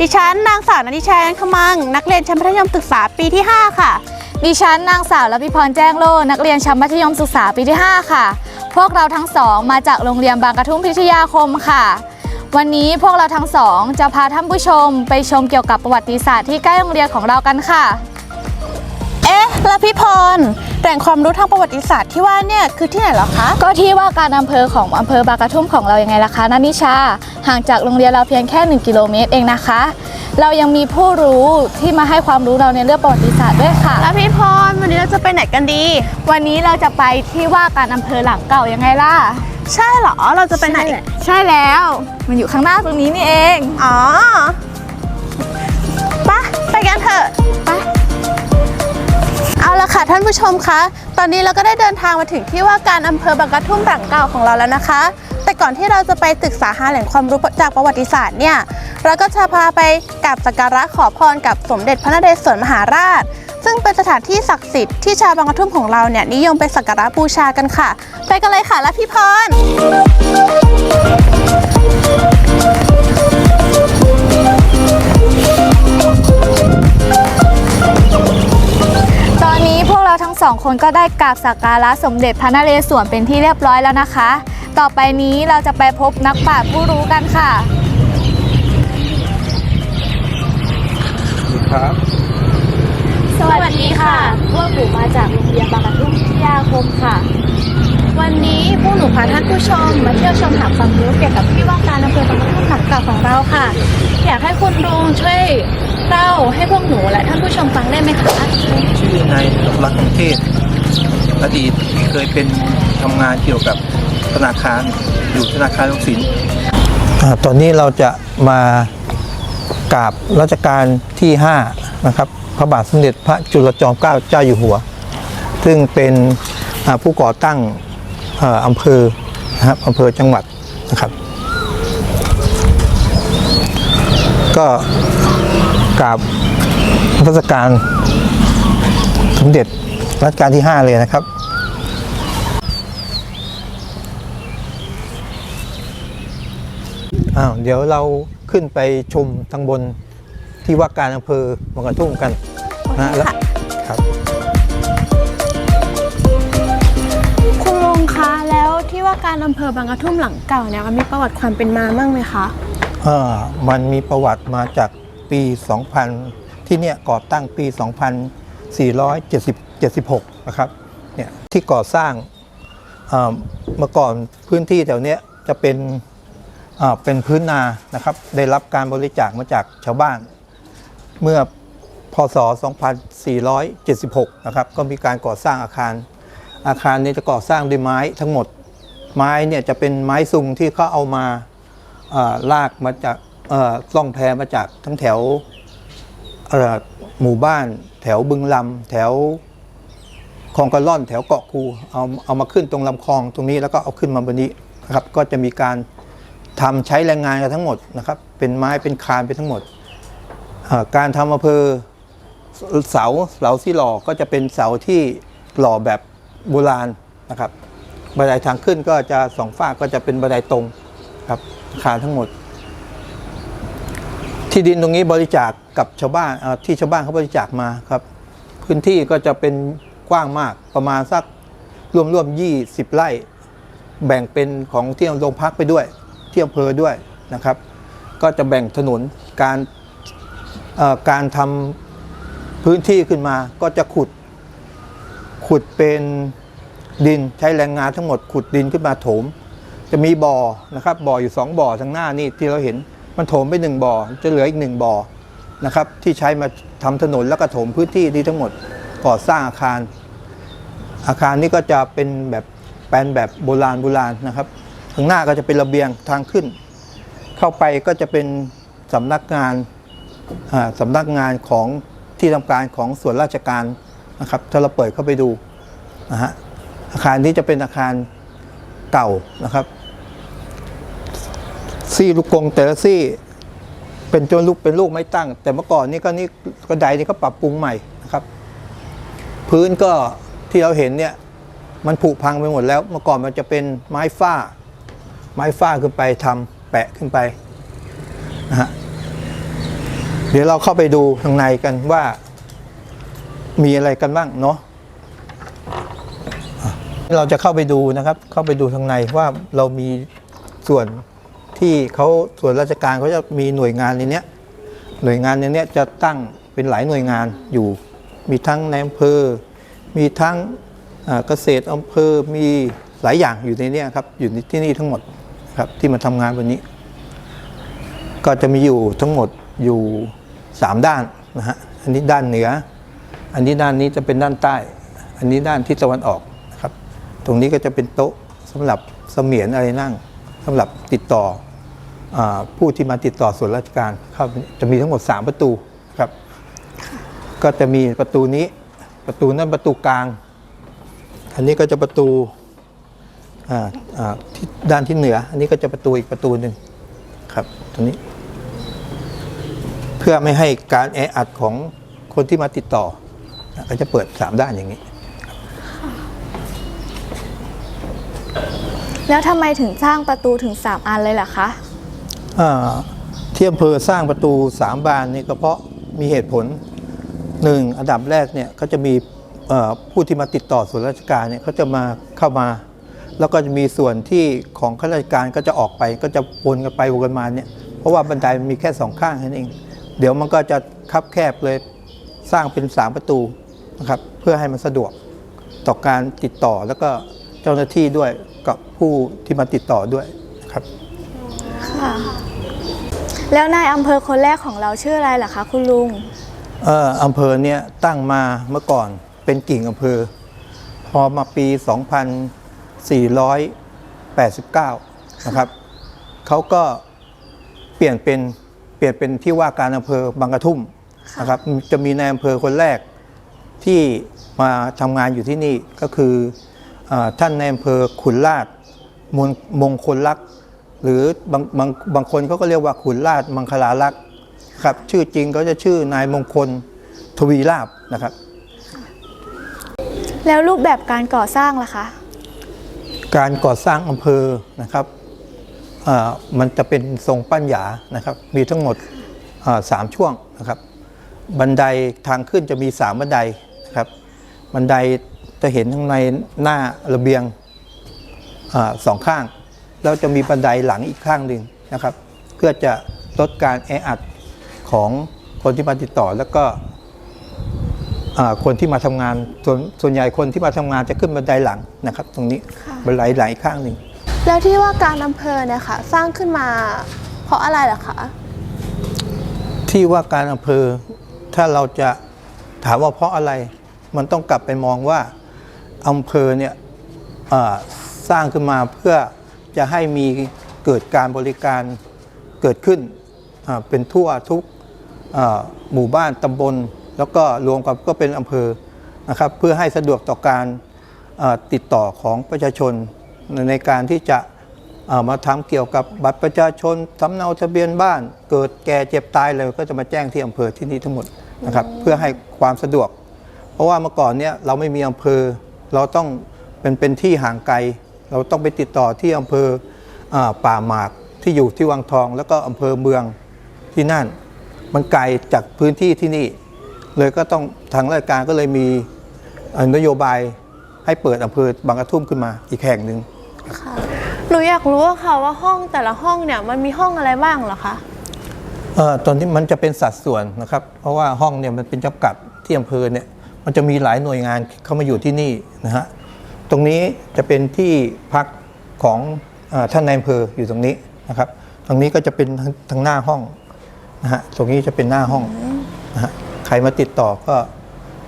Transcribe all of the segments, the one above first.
ดิฉันนางสาวนันทิชายันขมัง นักเรียนชั้นมัธยมศึกษาปีที่ 5 ค่ะ ดิฉันนางสาวระพิพรแจ้งโลนักเรียนชั้นมัธยมศึกษาปีที่ 5 ค่ะ พวกเราทั้งสองมาจากโรงเรียนบางกระทุ่มพิทยาคมค่ะ วันนี้พวกเราทั้งสองจะพาท่านผู้ชมไปชมเกี่ยวกับประวัติศาสตร์ที่ใกล้โรงเรียนของเรากันค่ะ แล้วพี่พรแหล่งความรู้ทางประวัติศาสตร์ที่ว่าเนี่ยคือที่ไหนเหรอคะ ก็ที่ว่าการอำเภอของอำเภอบางกระทุ่มของเรายังไงล่ะคะนันนิชา ห่างจากโรงเรียนเราเพียงแค่ 1 กิโลเมตรเองนะคะ เรายังมีผู้รู้ที่มาให้ความรู้เราในเรื่องประวัติศาสตร์ด้วยค่ะ แล้วพี่พรวันนี้เราจะไปไหนกันดี วันนี้เราจะไปที่ว่าการอำเภอหลังเก่ายังไงล่ะ ใช่เหรอเราจะไปไหน ใช่แล้ว มันอยู่ข้างหน้าตรงนี้นี่เอง อ๋อไปะไปกันเถอะไปเอา ละค่ะท่านผู้ชมคะ ตอนนี้เราก็ได้เดินทางมาถึงที่ว่าการอำเภอบางกระทุ่มหลังเก่าของเราแล้วนะคะ แต่ก่อนที่เราจะไปศึกษาหาแหล่งความรู้จากประวัติศาสตร์เนี่ย เราก็จะพาไปกราบสักการะขอพรกับสมเด็จพระนเรศวรมหาราช ซึ่งเป็นสถานที่ศักดิ์สิทธิ์ที่ชาวบางกระทุ่มของเราเนี่ยนิยมไปสักการะบูชากันค่ะ ไปกันเลยค่ะและพี่พร สองคนก็ได้กราบสักการะสมเด็จพระนเรศวรเป็นที่เรียบร้อยแล้วนะคะ ต่อไปนี้เราจะไปพบนักปราชญ์ผู้รู้กันค่ะครับ สวัสดีค่ะ พวกหนูมาจากโรงเรียนบางกระทุ่มพิทยาคมค่ะวันนี้ พวกหนูพาท่านผู้ชมมาเที่ยวชมหาความรู้เกี่ยวกับที่ว่าการอำเภอบางกะทุ่มหลังเก่าของเราค่ะ อยากให้คุณลุงช่วยเล่าให้พวกหนูและท่านผู้ชมฟังได้ไหมคะชื่อนายดอกรักของเทศอดีตเคยเป็นทำงานเกี่ยวกับธนาคารอยู่ธนาคารออมสินตอนนี้เราจะมากราบรัชกาลที่5นะครับพระบาทสมเด็จพระจุลจอมเกล้าเจ้าอยู่หัว ซึ่งเป็นผู้ก่อตั้ง อำเภอนะครับอำเภอจังหวัดนะครับ ก็กราบนมัสการสมเด็จรัชกาลที่ 5 เลยนะครับอ้าวเดี๋ยวเราขึ้นไปชมทางบนที่ว่าการอำเภอบางกระทุ่มกันนะฮะแล้ว การอำเภอบางกระทุ่มหลังเก่าเนี่ยมันมีประวัติความเป็นมาบ้างไหมคะเอ่อมันมีประวัติมาจากปี 2000 ที่เนี่ยก่อตั้งปี 2476 นะครับเนี่ยที่ก่อสร้างเอ่อเมื่อก่อนพื้นที่แถวเนี้ยจะเป็นอ่อเป็นพื้นนานะครับ ได้รับการบริจาคมาจากชาวบ้าน เมื่อพศ 2476 นะครับ ก็มีการก่อสร้างอาคาร อาคารนี้จะก่อสร้างด้วยไม้ทั้งหมด ไม้เนี่ยจะเป็นไม้ซุงที่เขาเอามาลากมาจากเอ่อล่องแพมาจากทั้งแถวหมู่บ้าน แถวบึงลำแถวคลองกระล่อนแถวเกาะกูเอาเอามาขึ้นตรงลำคลองตรงนี้แล้วก็เอาขึ้นมาบนนี้นะครับ ก็จะมีการทำใช้แรงงานกันทั้งหมดนะครับ เป็นไม้เป็นคานไปทั้งหมด การทำอำเภอเสาเสาที่หล่อก็จะเป็นเสาที่หล่อแบบโบราณนะครับ บันไดทางขึ้นก็จะสองฝ้ากก็จะเป็นบันไดตรงครับอาคารทั้งหมด ที่ดินตรงนี้บริจาคกับชาวบ้านที่ชาวบ้านเขาบริจาคมาครับ พื้นที่ก็จะเป็นกว้างมากประมาณสักรวมรวมยี่สิบไร่ แบ่งเป็นของที่โรงพักไปด้วย ที่อำเภอด้วยนะครับ ก็จะแบ่งถนนการการทำพื้นที่ขึ้นมาก็จะขุด ขุดเป็น ดินใช้แรงงานทั้งหมดขุดดินขึ้นมาโถม จะมีบ่อนะครับบ่ออยู่สองบ่อทางหน้านี่ที่เราเห็นมันโถมไปหนึ่งบ่อ จะเหลืออีกหนึ่งบ่อนะครับที่ใช้มาทำถนนแล้วก็โถมพื้นที่นี้ทั้งหมดก่อสร้างอาคาร อาคารนี้ก็จะเป็นแบบแปลนแบบโบราณโบราณนะครับข้างหน้าก็จะเป็นระเบียงทางขึ้น เข้าไปก็จะเป็นสำนักงานอ่าสำนักงานของที่ทำการของส่วนราชการนะครับถ้าเราเปิดเข้าไปดูนะฮะ อาคารนี้จะเป็นอาคารเก่านะครับ ซี่ลูกกงแต่ละซี่เป็นจนลูกเป็นลูกไม่ตั้ง แต่เมื่อก่อนนี่ก็นี่กระไดนี่ก็ปรับปรุงใหม่นะครับ พื้นก็ที่เราเห็นเนี่ยมันผุพังไปหมดแล้ว เมื่อก่อนมันจะเป็นไม้ฝ้า ไม้ฝ้าขึ้นไปทำแปะขึ้นไปนะฮะเดี๋ยวเราเข้าไปดูข้างในกันว่า มีอะไรกันบ้างเนาะ เราจะเข้าไปดูนะครับ เข้าไปดูข้างในว่าเรามีส่วนที่เขาส่วนราชการเขาจะมีหน่วยงานในเนี้ยหน่วยงานในเนี้ยจะตั้งเป็นหลายหน่วยงานอยู่ มีทั้งในอำเภอ มีทั้งเกษตรอำเภอมีหลายอย่างอยู่ในเนี้ยครับอยู่ที่นี่ทั้งหมดครับที่มาทำงานวันนี้ ก็จะมีอยู่ทั้งหมดอยู่สามด้านนะฮะอันนี้ด้านเหนือ อันนี้ด้านนี้จะเป็นด้านใต้ อันนี้ด้านทิศตะวันออก ตรงนี้ก็จะเป็นโต๊ะสำหรับเสมียนอะไรนั่งสำหรับติดต่ออผู้ที่มาติดต่อส่วนราชการเข้าจะมีทั้งหมด 3 ประตูครับ ก็จะมีประตูนี้ประตูนั้นประตูกลาง อันนี้ก็จะประตูที่ด้านที่เหนือ อันนี้ก็จะประตูอีกประตูหนึ่งครับตรงนี้ เพื่อไม่ให้การแออัดของคนที่มาติดต่อ ก็จะเปิดสามด้านอย่างนี้ แล้วทำไมถึงสร้างประตูถึง 3 อันเลยล่ะคะอ่าที่อำเภอสร้างประตูสามบานนี่ก็เพราะมีเหตุผลหนึ่งอันดับแรกเนี่ยเขาจะมีเอ่อผู้ที่มาติดต่อส่วนราชการเนี่ยเขาจะมาเข้ามา แล้วก็จะมีส่วนที่ของข้าราชการก็จะออกไปก็จะวนกันไปวนกันมาเนี่ยเพราะว่าบันไดมันมีแค่สองข้างแค่นั้นเอง เดี๋ยวมันก็จะคับแคบเลยสร้างเป็นสามประตูนะครับเพื่อให้มันสะดวกต่อการติดต่อแล้วก็เจ้าหน้าที่ด้วย กับผู้ที่มาติดต่อด้วยครับ ค่ะ แล้วนายอำเภอคนแรกของเราชื่ออะไรล่ะคะคุณลุง เอ่ออำเภอเนี่ยตั้งมาเมื่อก่อนเป็นกิ่งอำเภอ พอมาปี 2489 นะครับเขาก็เปลี่ยนเป็นเปลี่ยนเป็นที่ว่าการอำเภอบางกระทุ่มนะครับจะมีนายอำเภอคนแรกที่มาทำงานอยู่ที่นี่ก็คือเออ ท่านนายอำเภอขุนลาดมงมงคลลักษณ์หรือบางบางบางคนเขาก็เรียกว่าขุนลาดมังคลาลักษณ์ครับชื่อจริงเขาจะชื่อนายมงคลทวีลาบนะครับ แล้วรูปแบบการก่อสร้างล่ะคะ การก่อสร้างอำเภอนะครับอ่ามันจะเป็นทรงปั้นหยานะครับ มีทั้งหมดอ่าสามช่วงนะครับ บันไดทางขึ้นจะมีสามบันไดนะครับ บันได จะเห็นข้างในหน้าระเบียงอาสองข้าง แล้วจะมีบันไดหลังอีกข้างหนึ่งนะครับ เพื่อจะลดการแออัดของคนที่มาติดต่อแล้วก็อ่าคนที่มาทำงานส่วนส่วนใหญ่คนที่มาทำงานจะขึ้นบันไดหลังนะครับ ตรงนี้ค่ะบันไดหลังอีกข้างหนึ่งแล้วที่ว่าการอำเภอเนี่ยค่ะสร้างขึ้นมาเพราะอะไรล่ะคะที่ว่าการอำเภอถ้าเราจะถามว่าเพราะอะไร มันต้องกลับไปมองว่า อำเภอเนี่ยสร้างขึ้นมาเพื่อจะให้มีเกิดการบริการเกิดขึ้นเป็นทั่วทุกหมู่บ้านตำบล แล้วก็รวมกับก็เป็นอำเภอนะครับเพื่อให้สะดวกต่อการติดต่อของประชาชนในการที่จะมาทำเกี่ยวกับบัตรประชาชนสำเนาทะเบียนบ้าน เกิดแก่เจ็บตายเลยก็จะมาแจ้งที่อำเภอที่นี่ทั้งหมดนะครับเพื่อให้ความสะดวก เพราะว่าเมื่อก่อนเนี่ยเราไม่มีอำเภอ เราต้องเป็นเป็นที่ห่างไกล เราต้องไปติดต่อที่อำเภออาป่าหมากที่อยู่ที่วังทอง แล้วก็อำเภอเมืองที่นั่น มันไกลจากพื้นที่ที่นี่ เลยก็ต้องทางราชการก็เลยมีเอ่อนโยบายให้เปิดอำเภอบางกระทุ่มขึ้นมาอีกแห่งหนึ่งค่ะหนูอยากรู้อะค่ะว่าห้องแต่ละห้องเนี่ยมันมีห้องอะไรบ้างเหรอคะเอ่อตอนนี้มันจะเป็นสัดส่วนนะครับ เพราะว่าห้องเนี่ยมันเป็นจำกัดที่อำเภอเนี่ย มันจะมีหลายหน่วยงานเข้ามาอยู่ที่นี่นะฮะตรงนี้จะเป็นที่พักของอท่านนายอำเภออยู่ตรงนี้นะครับตรงนี้ก็จะเป็นทางหน้าห้องนะฮะตรงนี้จะเป็นหน้าห้องนะฮะใครมาติดต่อก็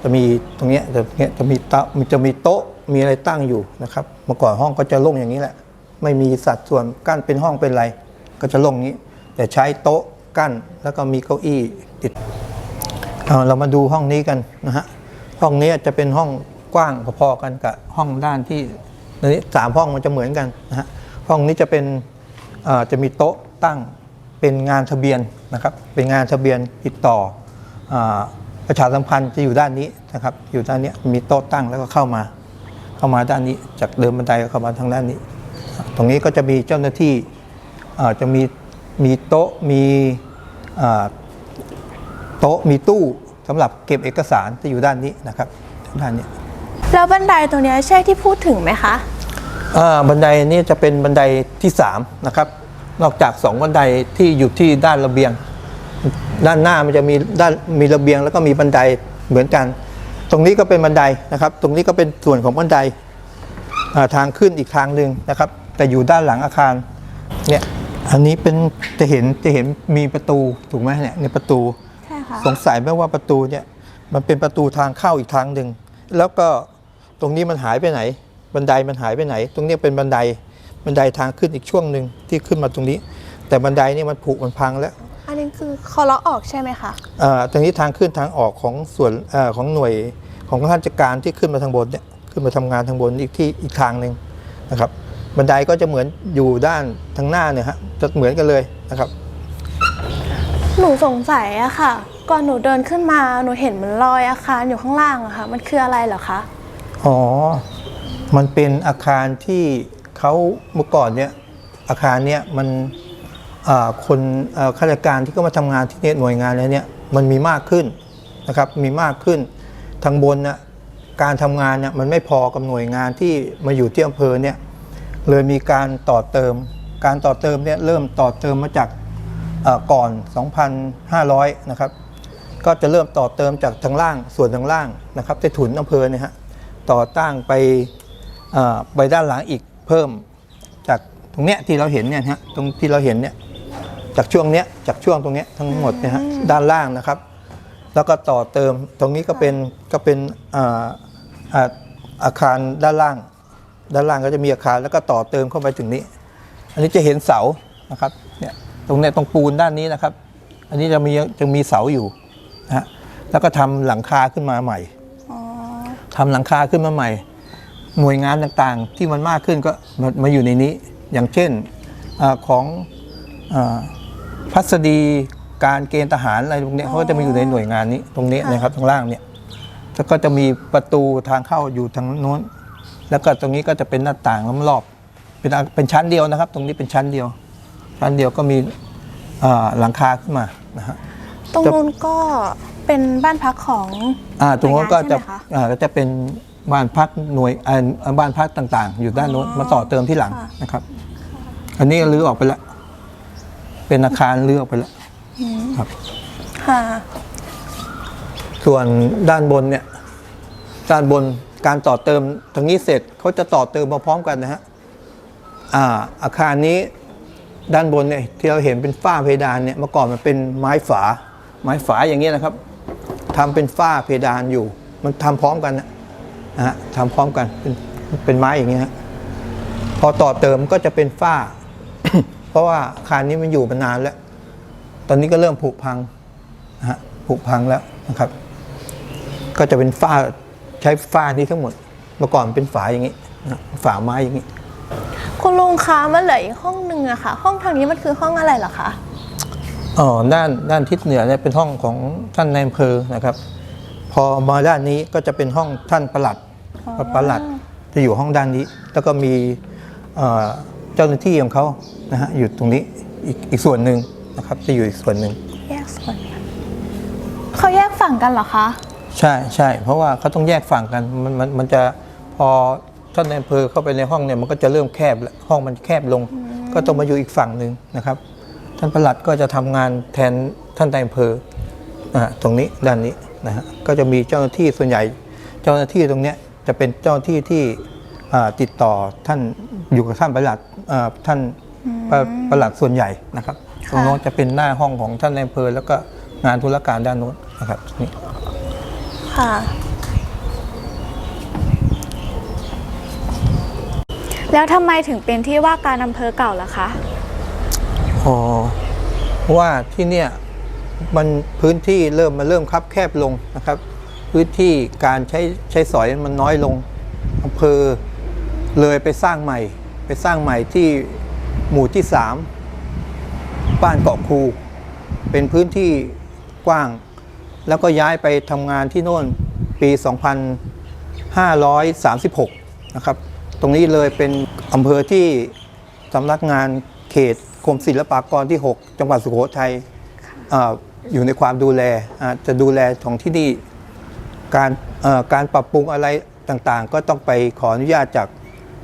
จะมีตรงเนี้ยตรงเนี้ยจะมีโต๊ะมันจะมีโต๊ะมีอะไรตั้งอยู่นะครับเมื่อก่อนห้องก็จะโล่งอย่างนี้แหละ ไม่มีสัดส่วนกั้นเป็นห้องเป็นไร ก็จะโล่งนี้ แต่ใช้โต๊ะกั้นแล้วก็มีเก้าอี้ติดเเรามาดูห้องนี้กันนะฮะ ห้องนี้จะเป็นห้องกว้างพอๆกันกับห้องด้านที่นนี้สามห้องมันจะเหมือนกันนะฮะห้องนี้จะเป็นจะมีโต๊ะตั้งเป็นงานทะเบียนนะครับ เป็นงานทะเบียนติดต่ออประชาสัมพันธ์จะอยู่ด้านนี้นะครับ อยู่ด้านนี้มีโต๊ะตั้งแล้วก็เข้ามา เข้ามาด้านนี้จากเดิมบันไดก็เข้ามาทางด้านนี้ ตรงนี้ก็จะมีเจ้าหน้าที่จะมีมีโต๊ะมีโต๊ะมีตู้ สำหรับเก็บเอกสารจะอยู่ด้านนี้นะครับด้านนี้แล้วบันไดตรงเนี้ยใช่ที่พูดถึงไหมคะ อ่าบันไดนี่จะเป็นบันไดที่3นะครับนอกจาก 2 บันไดที่อยู่ที่ด้านระเบียง ด้านหน้ามันจะมีด้านมีระเบียง แล้วก็มีบันไดเหมือนกัน ตรงนี้ก็เป็นบันไดนะครับ ตรงนี้ก็เป็นส่วนของบันไดอ่าทางขึ้นอีกทางหนึ่งนะครับ แต่อยู่ด้านหลังอาคารเนี่ยอันนี้เป็นจะเห็นจะเห็นมีประตูถูกไหมเนี่ยในประตูใช่ ค่ะสงสัยไหมว่าประตูเนี่ยมันเป็นประตูทางเข้าอีกทางหนึ่งแล้วก็ตรงนี้มันหายไปไหน บันไดมันหายไปไหน ตรงนี้เป็นบันไดบันไดทางขึ้นอีกช่วงหนึ่งที่ขึ้นมาตรงนี้ แต่บันไดนี่มันผุมันพังแล้วอันนี้คือเขาเลาะออกใช่ไหมคะอ่าตรงนี้ทางขึ้นทางออกของส่วนอาของหน่วยของข้าราชการที่ขึ้นมาทางบนเนี่ยขึ้นมาทำงานทางบนอีกที่อีกทางหนึ่งนะครับบันไดก็จะเหมือนอยู่ด้านทางหน้าเนี่ยฮะจะเหมือนกันเลยนะครับ หนูสงสัยอะค่ะ ก่อนหนูเดินขึ้นมาหนูเห็นมันลอยอาคารอยู่ข้างล่างอะค่ะ มันคืออะไรเหรอคะ อ๋อ มันเป็นอาคารที่เขาเมื่อก่อนเนี่ยอาคารเนี่ยมันคนข้าราชการที่เข้ามาทำงานที่เนี่ยหน่วยงานแล้วเนี่ยมันมีมากขึ้นนะครับมีมากขึ้นทางบนน่ะการทำงานเนี่ยมันไม่พอกับหน่วยงานที่มาอยู่ที่อำเภอเนี่ยเลยมีการต่อเติม การต่อเติมเนี่ยเริ่มต่อเติมมาจากเอ่อก่อน 2,500 นะครับ ก็จะเริ่มต่อเติมจากทางล่างส่วนทางล่างนะครับใต้ถุนอำเภอเนี่ยฮะต่อตั้งไปเอ่อไปด้านหลังอีกเพิ่ม จากตรงเนี้ยที่เราเห็นเนี่ยฮะตรงที่เราเห็นเนี่ยจากช่วงเนี้ยจากช่วงตรงเนี้ยทั้งหมดเนี่ยฮะด้านล่างนะครับ แล้วก็ต่อเติมตรงนี้ก็เป็นก็เป็นอ่าอ่าอาคารด้านล่าง ด้านล่างก็จะมีอาคารแล้วก็ต่อเติมเข้าไปถึงนี้ อันนี้จะเห็นเสานะครับเนี่ยตรงเนี้ยตรงปูนด้านนี้นะครับ อันนี้จะมีจะมีเสาอยู่ นะฮะแล้วก็ทำหลังคาขึ้นมาใหม่ทำหลังคาขึ้นมาใหม่ หน่วยงานต่างๆ ที่มันมากขึ้นก็มามาอยู่ในนี้ อย่างเช่นอาของอาพัสดีการเกณฑ์ทหารอะไรพวกเนี้ยเขาก็จะมาอยู่ในหน่วยงานนี้ตรงนี้นะครับตรงล่างเนี่ยแล้วก็จะมีประตูทางเข้าอยู่ทางโน้น แล้วก็ตรงนี้ก็จะเป็นหน้าต่างล้อมรอบเป็นอาเป็นชั้นเดียวนะครับ ตรงนี้เป็นชั้นเดียวชั้นเดียวก็มีอ่าหลังคาขึ้นมานะฮะ ตรงนู้นก็เป็นบ้านพักของอ่าตรงนู้นก็จะหน่วยงานใช่ไหมคะอ่าก็จะเป็นบ้านพักหน่วยอ่าบ้านพักต่างๆ อยู่ด้านโน้นมาต่อเติมที่หลังค่ะนะครับ อันนี้รื้อออกไปแล้วเป็นอาคารรื้อออกไปแล้วครับค่ะส่วนด้านบนเนี่ย ด้านบนการต่อเติมตรงนี้เสร็จเขาจะต่อเติมมาพร้อมกันนะฮะอ่าอาคารนี้ด้านบนเนี่ยที่เราเห็นเป็นฝ้าเพดานเนี่ยเมื่อก่อนมันเป็นไม้ฝา ไม้ฝาอย่างเงี้ยนะครับทำเป็นฝ้าเพดานอยู่ มันทำพร้อมกันนะฮะทำพร้อมกันเป็นเป็นไม้อย่างเงี้ยพอต่อเติมก็จะเป็นฝ้า เพราะว่าอาคารนี้มันอยู่มานานแล้ว ตอนนี้ก็เริ่มผุพังนะฮะผุพังแล้วนะครับ ก็จะเป็นฝ้าใช้ฝ้านี้ทั้งหมดเมื่อก่อนเป็นฝาอย่างนี้ฝาไม้อย่างนี้คุณลุงคะมันเหลืออีกห้องหนึ่งอะค่ะ ห้องทางนี้มันคือห้องอะไรเหรอคะ อ๋อด้านด้านทิศเหนือเนี่ยเป็นห้องของท่านนายอำเภอนะครับ พอมาด้านนี้ก็จะเป็นห้องท่านประหลัดประหลัดจะอยู่ห้องด้านนี้ แล้วก็มีเอ่อเจ้าหน้าที่ของเขานะฮะอยู่ตรงนี้อีกอีกส่วนหนึ่งนะครับ จะอยู่อีกส่วนหนึ่งแยกส่วนกันเขาแยกฝั่งกันเหรอคะ ใช่ใช่เพราะว่าเขาต้องแยกฝั่งกันมันมันมันจะพอท่านนายอำเภอเข้าไปในห้องเนี่ยมันก็จะเริ่มแคบแล้วห้องมันแคบลง ก็ต้องมาอยู่อีกฝั่งหนึ่งนะครับ ท่านประหลัดก็จะทำงานแทนท่านนายอำเภอนะฮะตรงนี้ด้านนี้นะฮะก็จะมีเจ้าหน้าที่ส่วนใหญ่ เจ้าหน้าที่ตรงเนี้ยจะเป็นเจ้าหน้าที่ที่อ่าติดต่อท่านอยู่กับท่านประหลัดอ่าท่านประประหลัดส่วนใหญ่นะครับตรงโน้นจะเป็นหน้าห้องของท่านนายอำเภอแล้วก็งานธุรการด้านโน้นนะครับนี่ค่ะแล้วทำไมถึงเป็นที่ว่าการอำเภอเก่าล่ะคะ อ๋อว่าที่เนี่ยมันพื้นที่เริ่มมาเริ่มคับแคบลงนะครับ พื้นที่การใช้ใช้สอยมันน้อยลงอำเภอเลยไปสร้างใหม่ ไปสร้างใหม่ที่หมู่ที่3บ้านเกาะคูเป็นพื้นที่กว้าง แล้วก็ย้ายไปทำงานที่โน่นปี 2536 นะครับ ตรงนี้เลยเป็นอำเภอที่สำนักงานเขต กรมศิลปากรที่ 6 จังหวัดสุโขทัยอ่าอยู่ในความดูแลอ่าจะดูแลของที่นี่การเอ่อการปรับปรุงอะไรต่างๆ ก็ต้องไปขออนุญาตจาก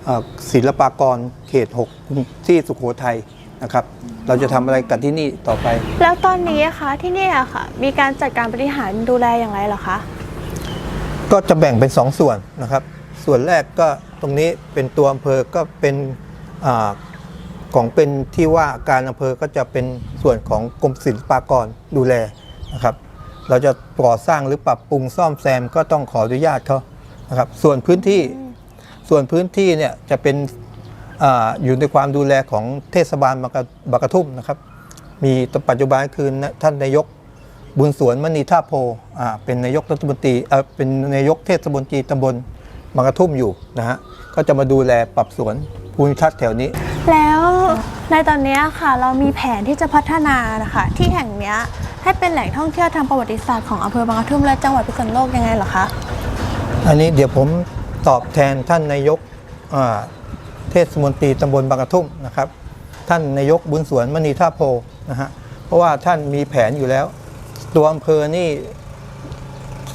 เอ่อศิลปากรเขต 6 ที่สุโขทัยนะครับ เราจะทำอะไรกับที่นี่ต่อไป แล้วตอนนี้อะคะที่นี่อะค่ะ มีการจัดการบริหารดูแลอย่างไรเหรอคะก็จะแบ่งเป็น2ส่วนนะครับ ส่วนแรกก็ตรงนี้เป็นตัวอำเภอก็เป็นอา ของเป็นที่ว่าการอำเภอก็จะเป็นส่วนของกรมศิลปากรดูแลนะครับ เราจะก่อสร้างหรือปรับปรุงซ่อมแซมก็ต้องขออนุญาตเขานะครับ ส่วนพื้นที่ส่วนพื้นที่เนี่ยจะเป็นออยู่ในความดูแลของเทศบาลบางกระทุ่มนะครับ มีปัจจุบันคือท่านนายกบุญสวนมณีท่าโพเป็นนายกรัฐมนตรีเอ่อเป็นนายกเทศมนตรีตำบลบางกระทุ่มอยู่นะฮะก็จะมาดูแลปรับสวนภูมิทัศน์แถวนี้ แล้วในตอนนี้ค่ะเรามีแผนที่จะพัฒนานะคะที่แห่งเนี้ยให้เป็นแหล่งท่องเที่ยวทางประวัติศาสตร์ของอำเภอบางกระทุ่มและจังหวัดพิษณุโลกยังไงเหรอคะอันนี้เดี๋ยวผมตอบแทนท่านนายกอ่าเทศมนตรีตำบลบางกระทุ่มนะครับ ท่านนายกบุญสวนมณีท่าโพนะฮะเพราะว่าท่านมีแผนอยู่แล้ว ตัวอำเภอนี่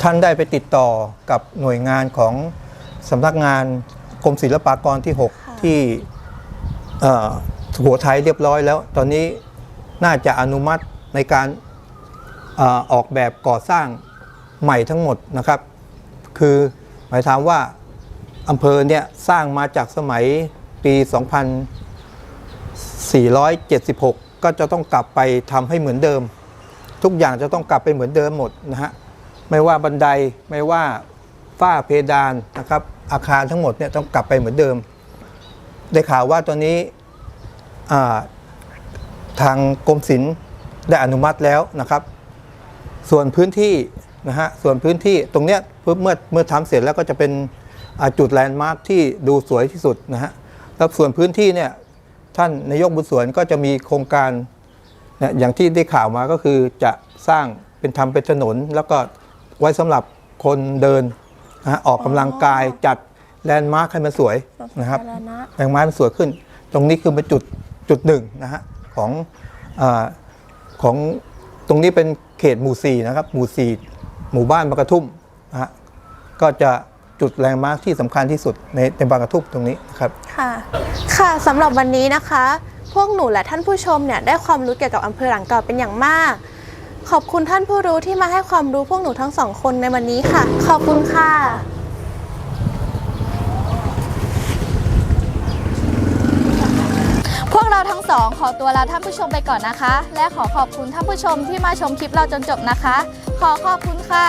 ท่านได้ไปติดต่อกับหน่วยงานของสำนักงานกรมศิลปากรที่ 6 ที่เอ่อ สุโขทัยเรียบร้อยแล้ว ตอนนี้น่าจะอนุมัติในการออออกแบบก่อสร้างใหม่ทั้งหมดนะครับ คือหมายความว่าอำเภอเนี่ยสร้างมาจากสมัยปี 2476 ก็จะต้องกลับไปทำให้เหมือนเดิม ทุกอย่างจะต้องกลับไปเหมือนเดิมหมดนะฮะไม่ว่าบันไดไม่ว่าฝ้าเพดานนะครับ อาคารทั้งหมดเนี่ยต้องกลับไปเหมือนเดิม ได้ข่าวว่าตอนนี้ทางกรมศิลป์ได้อนุมัติแล้วนะครับ ส่วนพื้นที่นะฮะส่วนพื้นที่ตรงเนี้ยเมื่อเมื่อทำเสร็จแล้วก็จะเป็นจุดแลนด์มาร์คที่ดูสวยที่สุดนะฮะแล้วส่วนพื้นที่เนี่ยท่านนายกบุญสวนก็จะมีโครงการนะอย่างที่ได้ข่าวมาก็คือจะสร้างเป็นทำเป็นถนน แล้วก็ไว้สำหรับคนเดินนะฮะออกกำลังกายจัด แลนด์มาร์คให้มันสวยนะครับสาธารณะแรงไม้มันสวยขึ้น ตรงนี้คือเป็นจุดจุดหนึ่งนะฮะของอาของตรงนี้เป็นเขตหมู่สี่นะครับหมู่สี่หมู่บ้านบางกระทุ่มนะฮะก็จะจุดแรงมาร์คที่สำคัญที่สุดในในบางกระทุ่มตรงนี้นะครับค่ะค่ะสำหรับวันนี้นะคะ พวกหนูและท่านผู้ชมเนี่ยได้ความรู้เกี่ยวกับอำเภอหลังเก่าเป็นอย่างมากขอบคุณท่านผู้รู้ที่มาให้ความรู้พวกหนูทั้งสองคนในวันนี้ค่ะ ขอบคุณค่ะ วกเราทั้งสองขอตัวลาท่านผู้ชมไปก่อนนะคะ และขอขอบคุณท่านผู้ชมที่มาชมคลิปเราจนจบนะคะ ขอขอบคุณค่ะ